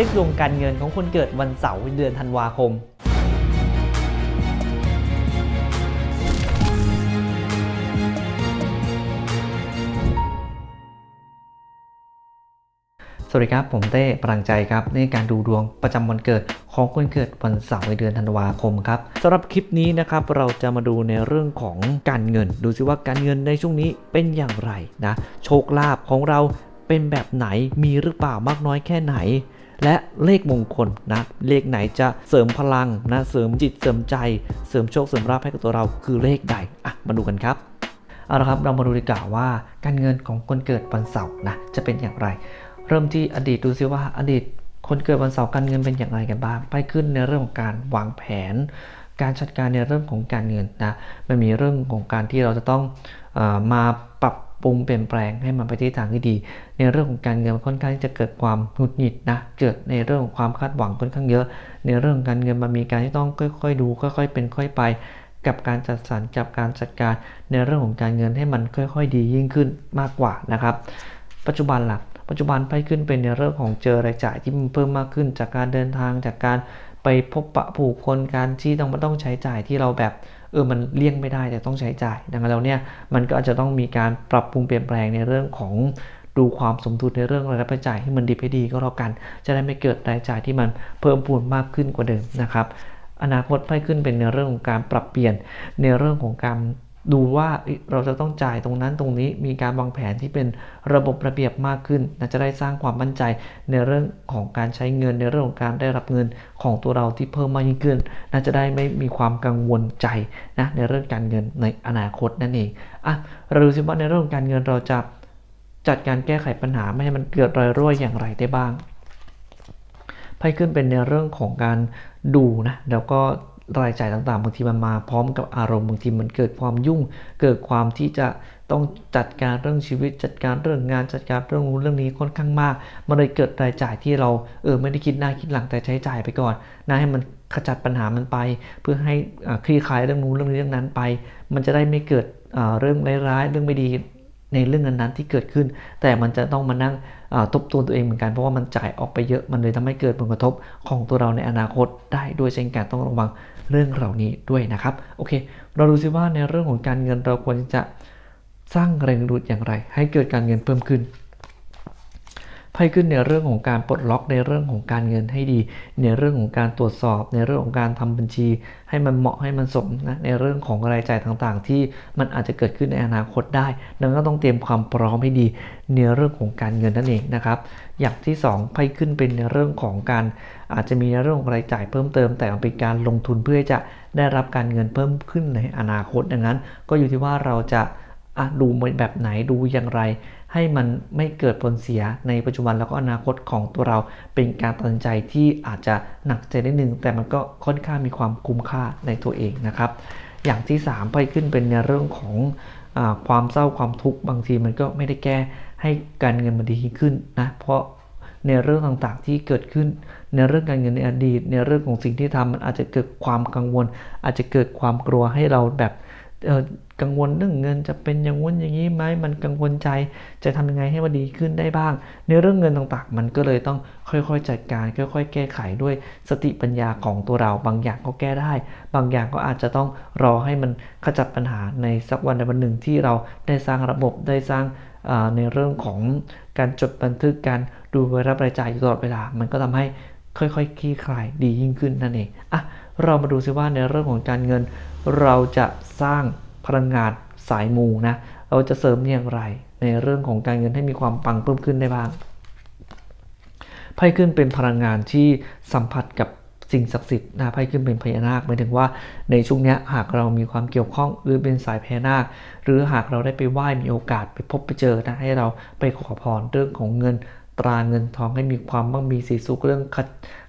ช็คดวงการเงินของคนเกิดวันเสาร์เดือนธันวาคม สวัสดีครับ ผมเต้ปรังใจครับในการดูดวงประจำวันเกิดของคนเกิดวันเสาร์ในเดือนธันวาคมครับสำหรับคลิปนี้นะครับเราจะมาดูในเรื่องของการเงิน ดูซิว่าการเงินในช่วงนี้เป็นอย่างไรนะ โชคลาภของเราเป็นแบบไหนมีหรือเปล่ามากน้อยแค่ไหน และเลขมงคลนะเลขไหนจะเสริมพลังนะเสริมจิตเสริมใจ เสริมโชคเสริมลาภให้กับตัวเราคือเลขใดอะมาดูกันครับเอาละครับเรามาดูดีกว่าว่า การเงินของคนเกิดวันเสาร์นะจะเป็นอย่างไร เริ่มที่อดีตดูซิว่าอดีตคนเกิดวันเสาร์การเงินเป็นอย่างไรกันบ้างไปขึ้นในเรื่องของการวางแผน การจัดการในเรื่องของการเงินนะมันมีเรื่องของการที่เราจะต้องอมา ปรุงเปลี่ยนแปลงให้มันไปที่ทางที่ดี ในเรื่องของการเงินค่อนข้างที่จะเกิดความหงุดหงิดนะเกิดในเรื่องของความคาดหวังค่อนข้างเยอะ ในเรื่องการเงินมันมีการที่ต้องค่อย ๆ ดู ค่อย ๆ เป็นค่อยไป กับการจัดสรรกับการจัดการในเรื่องของการเงินให้มันค่อย ๆ ดียิ่งขึ้นมากกว่านะครับ ปัจจุบันล่ะปัจจุบันไพ่ขึ้นเป็นในเรื่องของเจอรายจ่ายที่มันเพิ่มมากขึ้น จากการเดินทางจากการ ไปพบปะผู้คนการที่ต้องมาต้องใช้จ่ายที่เราแบบเออมันเลี่ยงไม่ได้แต่ต้องใช้จ่าย ดังนั้นเราเนี่ยมันก็อาจจะต้องมีการปรับปรุงเปลี่ยนแปลงในเรื่องของดูความสมดุลในเรื่องรายรับรายจ่ายให้มันดีให้ดีก็แล้วกัน จะได้ไม่เกิดรายจ่ายที่มันเพิ่มพูนมากขึ้นกว่าเดิมนะครับ อนาคตไพ่ขึ้นเป็นในเรื่องของการปรับเปลี่ยนในเรื่องของการ ดูว่าเราจะต้องจ่ายตรงนั้นตรงนี้มีการวางแผนที่เป็นระบบระเบียบมากขึ้นนะจะได้สร้างความมั่นใจในเรื่องของการใช้เงินในเรื่องของการได้รับเงินของตัวเราที่เพิ่มมากยิ่งขึ้นน่าจะได้ไม่มีความกังวลใจนะในเรื่องการเงินในอนาคตนั่นเองอะเราดูสิว่าในเรื่องของการเงินเราจะจัดการแก้ไขปัญหาไม่ให้มันเกิดรอยรั่วอย่างไรได้บ้างไพ่ขึ้นเป็นในเรื่องของการดูนะแล้วก็ รายจ่ายต่างๆบางทีมันมาพร้อมกับอารมณ์บางทีมันเกิดความยุ่ง เกิดความที่จะต้องจัดการเรื่องชีวิต จัดการเรื่องงานจัดการเรื่องนู้นเรื่องนี้ค่อนข้างมาก มันเลยเกิดรายจ่ายที่เราเออไม่ได้คิดหน้าคิดหลังแต่ใช้จ่ายไปก่อนนะให้มันขจัดปัญหามันไป เพื่อให้คลี่คลายเรื่องนู้นเรื่องนี้เรื่องนั้นไป มันจะได้ไม่เกิดเรื่องร้ายๆเรื่องไม่ดีในเรื่องนั้นๆที่เกิดขึ้น แต่มันจะต้องมานั่งทบทวนตัวเองเหมือนกันเพราะว่ามันจ่ายออกไปเยอะมันเลยทำให้เกิดผลกระทบของตัวเราในอนาคตได้ด้วยเช่นกันต้องระวัง เรื่องเหล่านี้ด้วยนะครับ โอเค เราดูซิว่าในเรื่องของการเงินเราควรจะสร้างแรงดูดอย่างไร ให้เกิดการเงินเพิ่มขึ้น ไพ่ขึ้นในเรื่องของการปลดล็อกในเรื่องของการเงินให้ดี ในเรื่องของการตรวจสอบ ในเรื่องของการทำบัญชี ให้มันเหมาะให้มันสมนะในเรื่องของรายจ่ายต่างๆ ที่มันอาจจะเกิดขึ้นในอนาคตได้ ดังนั้นก็ต้องเตรียมความพร้อมให้ดีในเรื่องของการเงินนั่นเองนะครับ อย่างที่2ไพ่ขึ้นเป็นในเรื่องของการอาจจะมีในเรื่องของรายจ่ายเพิ่มเติม แต่มันเป็นการลงทุนเพื่อจะได้รับการเงินเพิ่มขึ้นในอนาคตดังนั้น ก็อยู่ที่ว่าเราจะ อะดูแบบไหนดูอย่างไร ให้มันไม่เกิดผลเสียในปัจจุบันแล้วก็อนาคตของตัวเราเป็นการตัดสินใจที่อาจจะหนักใจนิดนึง แต่มันก็ค่อนข้างมีความคุ้มค่าในตัวเองนะครับ อย่างที่3ไปขึ้นเป็นในเรื่องของอความเศร้าความทุกข์บางทีมันก็ไม่ได้แก้ให้การเงินมันดีขึ้นนะเพราะในเรื่องต่างๆที่เกิดขึ้น ในเรื่องการเงินในอดีต ในเรื่องของสิ่งที่ทำมันอาจจะเกิดความกังวล อาจจะเกิดความกลัวให้เราแบบ กังวลเรื่องเงินจะเป็นอย่างงู้นอย่างนี้ไหมมันกังวลใจจะทำยังไงให้มันดีขึ้นได้บ้าง ในเรื่องเงินต่างๆ มันก็เลยต้องค่อยๆจัดการ ค่อย ๆ แก้ไขด้วยสติปัญญาของตัวเรา บางอย่างก็แก้ได้ บางอย่างก็อาจจะต้องรอให้มันขจัดปัญหาในสักวันใดวันหนึ่งที่เราได้สร้างระบบได้สร้างในเรื่องของการจดบันทึกการดูรายรับรายจ่ายอยู่ตลอดเวลา มันก็ทำให้ ค่อยๆคลี่คลายดียิ่งขึ้นนั่นเองอะเรามาดูซิว่าในเรื่องของการเงิน เราจะสร้างพลังงานสายมูนะเราจะเสริมอย่างไร ในเรื่องของการเงินให้มีความปังเพิ่มขึ้นได้บ้างไพ่ขึ้นเป็นพลังงานที่สัมผัสกับสิ่งศักดิ์สิทธิ์นะไพ่ขึ้นเป็นพญานาคหมายถึงว่าในช่วงนี้หากเรามีความเกี่ยวข้องหรือเป็นสายพญานาค หรือหากเราได้ไปไหว้มีโอกาสไปพบไปเจอนะให้เราไปขอพรเรื่องของเงิน ตราเงินทองให้มีความมั่งมีสีสุขเรื่องข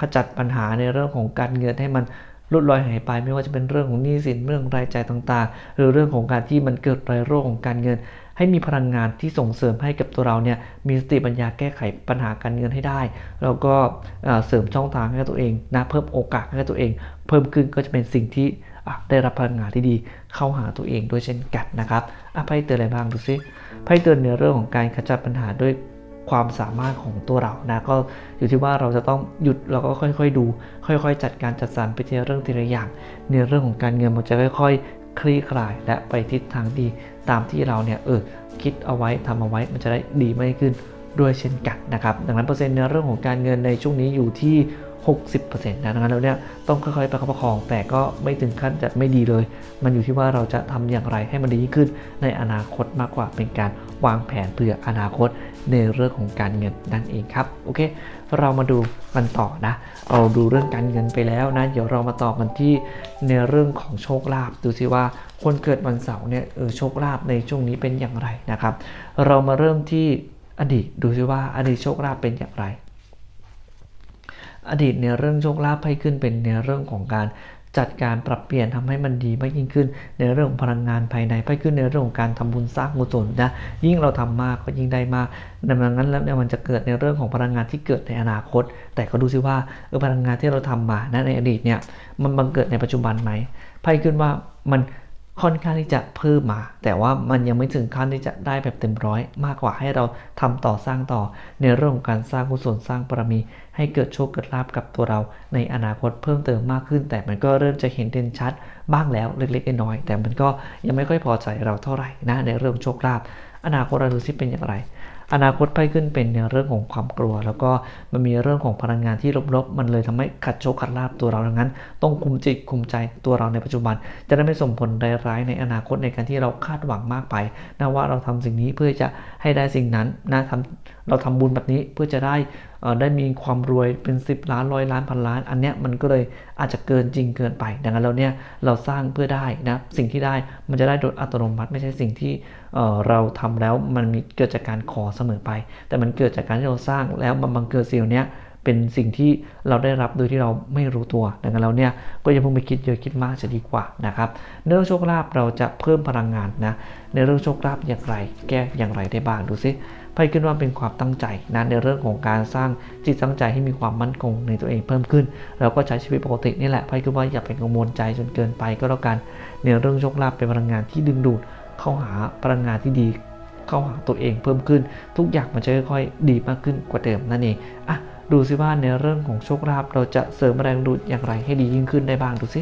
ขจัดปัญหาในเรื่องของการเงินให้มันลดลอยหายไปไม่ว่าจะเป็นเรื่องของหนี้สินเรื่องรายจ่ายต่างๆ หรือเรื่องของการที่มันเกิดรายโรคของการเงิน ให้มีพลังงานที่ส่งเสริมให้กับตัวเราเนี่ยมีสติปัญญาแก้ไขปัญหาการเงินให้ได้ แล้วก็เสริมช่องทางให้ตัวเองนะเพิ่มโอกาสให้ตัวเอง เพิ่มขึ้นก็จะเป็นสิ่งที่ได้รับพลังงานที่ดีเข้าหาตัวเองด้วยเช่นกันนะครับอะไพ่เตือนอะไรบ้างดูซิไพ่เตือนในเรื่องของการขจัดปัญหาด้วย ความสามารถของตัวเรานะก็อยู่ที่ว่าเราจะต้องหยุดแล้วก็ค่อยๆดู ค่อยๆ จัดการจัดสรรไปทีละเรื่องทีละอย่าง ในเรื่องของการเงินมันจะค่อยๆ คลี่คลาย และไปทิศทางดีตามที่เราเนี่ยเออคิดเอาไว้ทำเอาไว้มันจะได้ดีมากขึ้นด้วยเช่นกันนะครับ ดังนั้นเปอร์เซ็นต์ในเรื่องของการเงินในช่วงนี้อยู่ที่60%นะดังนั้นเราเนี่ยต้องค่อยๆประคับประคอง แต่ก็ไม่ถึงขั้นจะไม่ดีเลย มันอยู่ที่ว่าเราจะทำอย่างไรให้มันดียิ่งขึ้นในอนาคตมากกว่าเป็นการวางแผนเพื่ออนาคตในเรื่องของการเงินนั่นเองครับโอเค เรามาดูกันต่อนะ เราดูเรื่องการเงินไปแล้วนะ เดี๋ยวเรามาต่อกันที่ในเรื่องของโชคลาภดูสิว่าคนเกิดวันเสาร์เนี่ยเออโชคลาภในช่วงนี้เป็นอย่างไรนะครับ เรามาเริ่มที่อดีตดูสิว่าอดีตโชคลาภเป็นอย่างไร อดีตในเรื่องโชคลาภให้ขึ้นเป็นในเรื่องของการจัดการปรับเปลี่ยนทำให้มันดีมากยิ่งขึ้น ในเรื่องพลังงานภายในให้ขึ้นในเรื่องของการทำบุญสร้างกุศลนะยิ่งเราทำมากก็ยิ่งได้มากดังนั้นแล้วเนี่ยมันจะเกิดในเรื่องของพลังงานที่เกิดในอนาคต แต่ก็ดูซิว่าเออพลังงานที่เราทำมานะในอดีตเนี่ยมันบังเกิดในปัจจุบันไหมไพ่ขึ้นว่ามัน ค่อนข้างที่จะเพิ่มมา แต่ว่ามันยังไม่ถึงขั้นที่จะได้แบบเต็มร้อย มากกว่าให้เราทำต่อสร้างต่อ ในเรื่องของการสร้างกุศลสร้างบารมี ให้เกิดโชคเกิดลาภกับตัวเรา ในอนาคตเพิ่มเติมมากขึ้น แต่มันก็เริ่มจะเห็นเด่นชัดบ้างแล้วเล็กๆน้อยๆแต่มันก็ยังไม่ค่อยพอใจเราเท่าไหร่นะในเรื่องโชคลาภอนาคตเราดูซิเป็นอย่างไร อนาคตไพ่ขึ้นเป็นในเรื่องของความกลัว แล้วก็มันมีเรื่องของพลังงานที่ลบๆ มันเลยทำให้ขัดโชคขัดลาบตัวเราดังนั้น ต้องคุมจิตคุมใจตัวเราในปัจจุบัน จะได้ไม่ส่งผลร้ายๆในอนาคตในการที่เราคาดหวังมากไปนะว่าเราทำสิ่งนี้เพื่อจะให้ได้สิ่งนั้นนะทำเราทำบุญแบบนี้เพื่อจะได้ ได้มีความรวยเป็น 10 ล้านร้อยล้านพันล้าน อันเนี้ยมันก็เลยอาจจะเกินจริงเกินไป ดังนั้นเราเนี่ยเราสร้างเพื่อได้นะสิ่งที่ได้มันจะได้โดยอัตโนมัติไม่ใช่สิ่งที่เราทำแล้วมันมีเกิดจากการขอเสมอไป แต่มันเกิดจากการที่เราสร้างแล้วมันบังเกิดสิ่งเนี้ยเป็นสิ่งที่เราได้รับโดยที่เราไม่รู้ตัว ดังนั้นเราเนี่ยก็อย่าเพิ่งไปคิดเยอะคิดมากจะดีกว่านะครับ ในเรื่องโชคลาภเราจะเพิ่มพลังงานนะ ในเรื่องโชคลาภอย่างไร แก้อย่างไรได้บ้างดูซิ ไพ่ขึ้นว่าเป็นความตั้งใจนะในเรื่องของการสร้างจิตตั้งใจให้มีความมั่นคงในตัวเองเพิ่มขึ้นแล้วก็ใช้ชีวิตปกตินี่แหละไพ่ขึ้นว่าอย่าไปกังวลใจจนเกินไปก็แล้วกันในเรื่องโชคลาภเป็นพลังงานที่ดึงดูดเข้าหาพลังงานที่ดีเข้าหาตัวเองเพิ่มขึ้น ทุกอย่างมันจะค่อยๆดีมากขึ้นกว่าเดิมนั่นเองอะดูซิว่าในเรื่องของโชคลาภเราจะเสริมแรงดูดอย่างไรให้ดียิ่งขึ้นได้บ้างดูซิ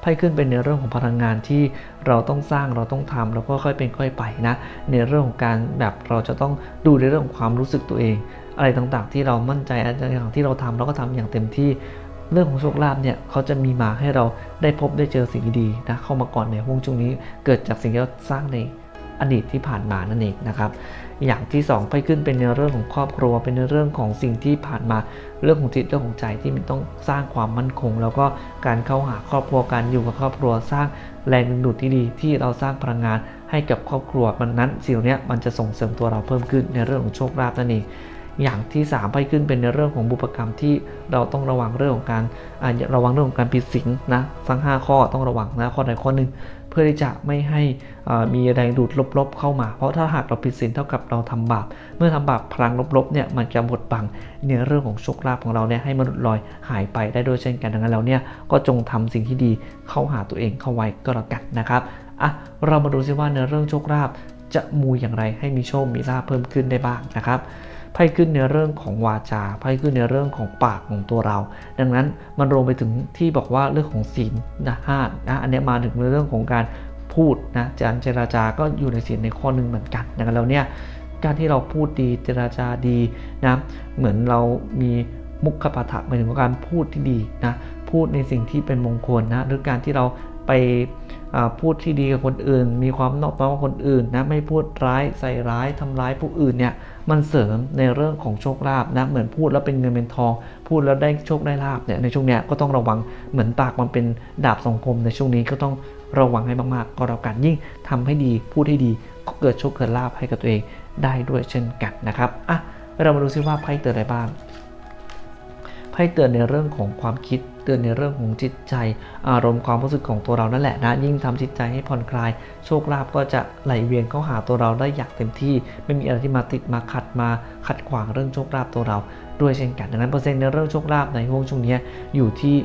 ไพ่ขึ้นเป็นในเรื่องของพลังงานที่เราต้องสร้างเราต้องทำแล้วก็ค่อยเป็นค่อยไปนะ ในเรื่องของการแบบเราจะต้องดูในเรื่องของความรู้สึกตัวเอง อะไรต่างๆ ที่เรามั่นใจอะไรต่างๆที่เราทำเราก็ทำอย่างเต็มที่เรื่องของโชคลาภเนี่ยเขาจะมีมาให้เราได้พบได้เจอสิ่งดีนะเข้ามาก่อนในห่วงช่วงนี้เกิดจากสิ่งที่เราสร้างในอดีตที่ผ่านมานั่นเองนะครับ อย่างที่2ไปขึ้นเป็นในเรื่องของครอบครัว เป็นในเรื่องของสิ่งที่ผ่านมาเรื่องของจิตเรื่องของใจที่มันต้องสร้างความมั่นคง แล้วก็การเข้าหาครอบครัวการอยู่กับครอบครัวสร้างแรงดึงดูดที่ดีที่เราสร้างพลังงานให้กับครอบครัวมันนั้นสิ่งนี้มันจะส่งเสริมตัวเราเพิ่มขึ้นในเรื่องของโชคลาภนั่นเองอย่างที่3ไปขึ้นเป็นในเรื่องของบุพกรรมที่เราต้องระวังเรื่องของการระวังเรื่องของการผิดศีลนะทั้ง 5 ข้อต้องระวังนะข้อใดข้อหนึ่ง เพื่อที่จะไม่ให้มีแรงดูดลบๆเข้ามา เพราะถ้าหากเราผิดศีลเท่ากับเราทำบาป เมื่อทำบาปพลังลบๆเนี่ยมันจะหมดบังในเรื่องของโชคลาภของเราเนี่ยให้มันหลุดลอยหายไปได้ด้วยเช่นกันดังนั้นเราเนี่ยก็จงทำสิ่งที่ดีเข้าหาตัวเองเข้าไว้ก็แล้วกันนะครับอะเรามาดูซิว่าในเรื่องโชคลาภจะมูอย่างไรให้มีโชค มีลาภเพิ่มขึ้นได้บ้างนะครับ ไพ่ขึ้นในเรื่องของวาจาไพ่ขึ้นในเรื่องของปากของตัวเรา ดังนั้นมันรวมไปถึงที่บอกว่าเรื่องของศีลนะห้านะอันนี้มาถึงในเรื่องของการพูดนะจารเจราจาก็อยู่ในศีลในข้อหนึ่งเหมือนกันดังนั้นแล้วเนี่ยการที่เราพูดดีเจราจาดีนะเหมือนเรามีมุขปาฐะหมายถึงการพูดที่ดีนะพูดในสิ่งที่เป็นมงคลนะหรือการที่เราไปพูดที่ดีกับคนอื่น มีความนอบน้อมกับคนอื่นนะไม่พูดร้ายใส่ร้ายทำร้ายผู้อื่นเนี่ย มันเสริมในเรื่องของโชคลาภนะเหมือนพูดแล้วเป็นเงินเป็นทอง พูดแล้วได้โชคได้ลาภเนี่ยในช่วงนี้ก็ต้องระวังเหมือนปากมันเป็นดาบสองคมในช่วงนี้ก็ต้องระวังให้มากๆ ก็แล้วกันยิ่งทำให้ดีพูดให้ดีก็เกิดโชคเกิดลาภให้กับตัวเองได้ด้วยเช่นกันนะครับอะเรามาดูซิว่าไพ่เตือนอะไรบ้างไพ่เตือนในเรื่องของความคิด เตือนในเรื่องของจิตใจ อารมณ์ความรู้สึกของตัวเรานั่นแหละนะ ยิ่งทำจิตใจให้ผ่อนคลาย โชคลาภก็จะไหลเวียนเข้าหาตัวเราได้อย่างเต็มที่ ไม่มีอะไรที่มาติดมาขัดมาขัดขวางเรื่องโชคลาภตัวเรา ด้วยเช่นกันดังนั้นเปอร์เซ็นต์ในเรื่องโชคลาภในห่วงช่วงนี้อยู่ที่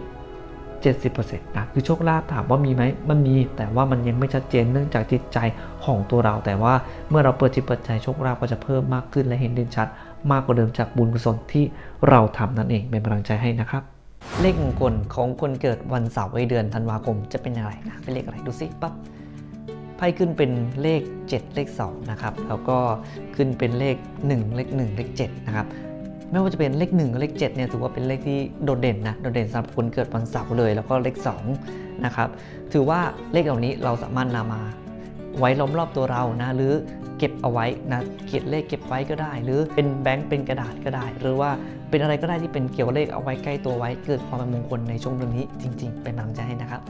70%นะคือโชคลาภถามว่ามีไหมมันมี แต่ว่ามันยังไม่ชัดเจนเนื่องจากจิตใจของตัวเรา แต่ว่าเมื่อเราเปิดจิตเปิดใจโชคลาภก็จะเพิ่มมากขึ้นและเห็นเด่นชัด มากกว่าเดิมจากบุญกุศลที่เราทำนั่นเองเป็นกำลังใจให้นะครับ เลขมงคลของคนเกิดวันเสาร์ในเดือนธันวาคมจะเป็นอะไรนะเป็นเลขอะไรดูสิปั๊บไพ่ขึ้นเป็นเลข 7 เลข2นะครับแล้วก็ขึ้นเป็นเลข 1 เลข 1 เลข7นะครับไม่ว่าจะเป็นเลข1กับเลข7เนี่ยถือว่าเป็นเลขที่โดดเด่นนะโดดเด่นสำหรับคนเกิดวันเสาร์เลย แล้วก็เลข2นะครับถือว่าเลขเหล่านี้เราสามารถนำมา ไว้ล้อมรอบตัวเรานะหรือเก็บเอาไว้นะเขียนเลขเก็บไว้ก็ได้ หรือเป็นแบงค์เป็นกระดาษก็ได้ หรือว่าเป็นอะไรก็ได้ที่เป็นเกี่ยวเลขเอาไว้ใกล้ตัวไว้ เกิดความเป็นมงคลในช่วงเรื่องนี้จริง ๆ เป็นกำลังใจให้นะครับ